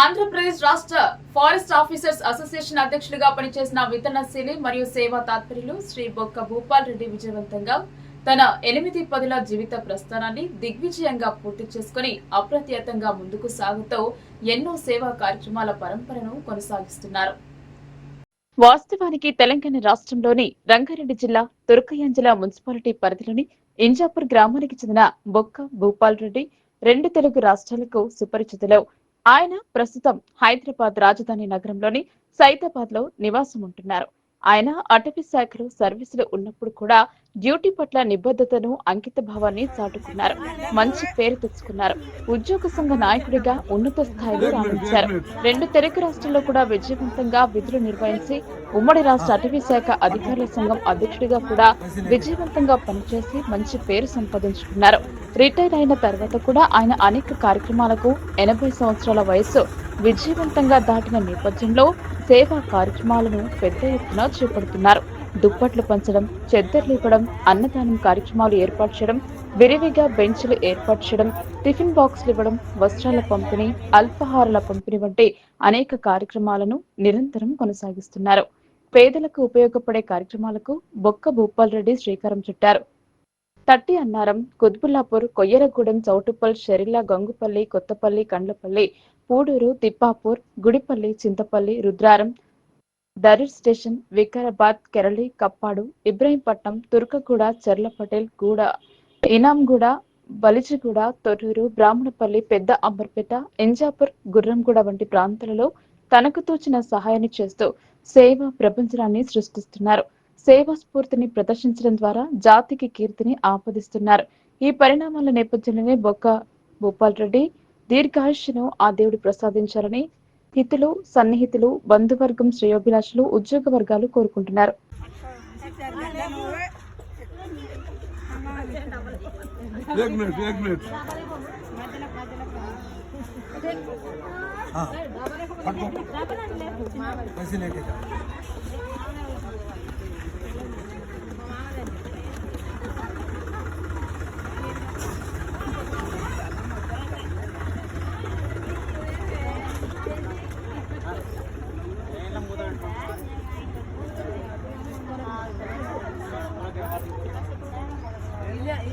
ఆంధ్రప్రదేశ్ రాష్ట్ర forest officers association అధ్యక్షులుగా పనిచేసిన వితనశీలి మరియు సేవా తాత్పర్యులు శ్రీ బొక్క భూపాల్ రెడ్డి విజయవంతంగా తన ఎనిమిది పదుల జీవిత ప్రస్థానాన్ని దిగ్విజయంగా పూర్తి చేసుకుని అప్రత్యతంగా ముందుకు సాగుతూ ఎన్నో సేవా కార్యక్రమాల పరంపరను కొనసాగిస్తున్నారు. వాస్తవానికి తెలంగాణ రాష్ట్రంలోని రంగారెడ్డి జిల్లా తురకయంజల మున్సిపాలిటీ పరిధిలోని ఇంజాపూర్ గ్రామానికి చెందిన బొక్క భూపాల్ రెడ్డి రెండు తెలుగు రాష్ట్రాలకు సుపరిచితులు ఆయన ప్రస్తుతం హైదరాబాద్ రాజధాని నగరంలోని సైతాబాద్లో నివాసం ఉంటున్నారు ఆయన అటవీ శాఖలో సర్వీసులు ఉన్నప్పుడు కూడా డ్యూటీ పట్ల నిబద్ధతను అంకిత భావాన్ని చాటుకున్నారు. మంచి పేరు తెచ్చుకున్నారు. ఉద్యోగ సంఘ నాయకుడిగా ఉన్నత స్థాయిలో రాణించారు. రెండు తెలుగు రాష్ట్రాల్లో కూడా విజయవంతంగా విధులు నిర్వహించి ఉమ్మడి రాష్ట్ర అటవీ శాఖ అధికారుల సంఘం అధ్యక్షుడిగా కూడా విజయవంతంగా పనిచేసి మంచి పేరు సంపాదించుకున్నారు. రిటైర్ అయిన తర్వాత కూడా ఆయన అనేక కార్యక్రమాలకు ఎనభై సంవత్సరాల వయస్సు విజయవంతంగా దాటిన నేపథ్యంలో సేవా కార్యక్రమాలను పెద్ద ఎత్తున చేపడుతున్నారు. దుప్పట్లు పంచడం చెద్దర్లు ఇవ్వడం అన్నదానం కార్యక్రమాలు ఏర్పాటు చేయడం విరివిగా బెంచ్లు ఏర్పాటు చేయడం టిఫిన్ బాక్సులు ఇవ్వడం వస్త్రాల పంపిణీ అల్పాహారాల పంపిణీ వంటి అనేక కార్యక్రమాలను నిరంతరం కొనసాగిస్తున్నారు. పేదలకు ఉపయోగపడే కార్యక్రమాలకు బొక్క భూపాల్ రెడ్డి శ్రీకారం చుట్టారు. తట్టి అన్నారం కుద్బుల్లాపూర్ కొయ్యరగూడెం చౌటుప్పల్ షెరిల్లా గంగుపల్లి కొత్తపల్లి కండ్లపల్లి పూడూరు తిప్పాపూర్ గుడిపల్లి చింతపల్లి రుద్రారం దరిర్ స్టేషన్ వికారాబాద్ కెరళి కప్పాడు ఇబ్రహీంపట్నం తుర్కగూడ చెర్ల పటేల్ గూడ ఇనాంగూడ బలిజిగూడ తొర్రూరు బ్రాహ్మణపల్లి పెద్ద అంబర్పేట ఎంజాపూర్ గుర్రంగూడ వంటి ప్రాంతాలలో తనకు తోచిన సహాయాన్ని చేస్తూ సేవ ప్రపంచాన్ని సృష్టిస్తున్నారు. సేవా స్ఫూర్తిని ప్రదర్శించడం ద్వారా జాతికి కీర్తిని ఆపదిస్తున్నారు. ఈ పరిణామాల నేపథ్యంలోనే బొక్క భూపాల్ రెడ్డి దీర్ఘాయుష్ను ఆ దేవుడు ప్రసాదించాలని హితులు సన్నిహితులు బంధువర్గం శ్రేయోభిలాషులు ఉద్యోగ వర్గాలు కోరుకుంటున్నారు.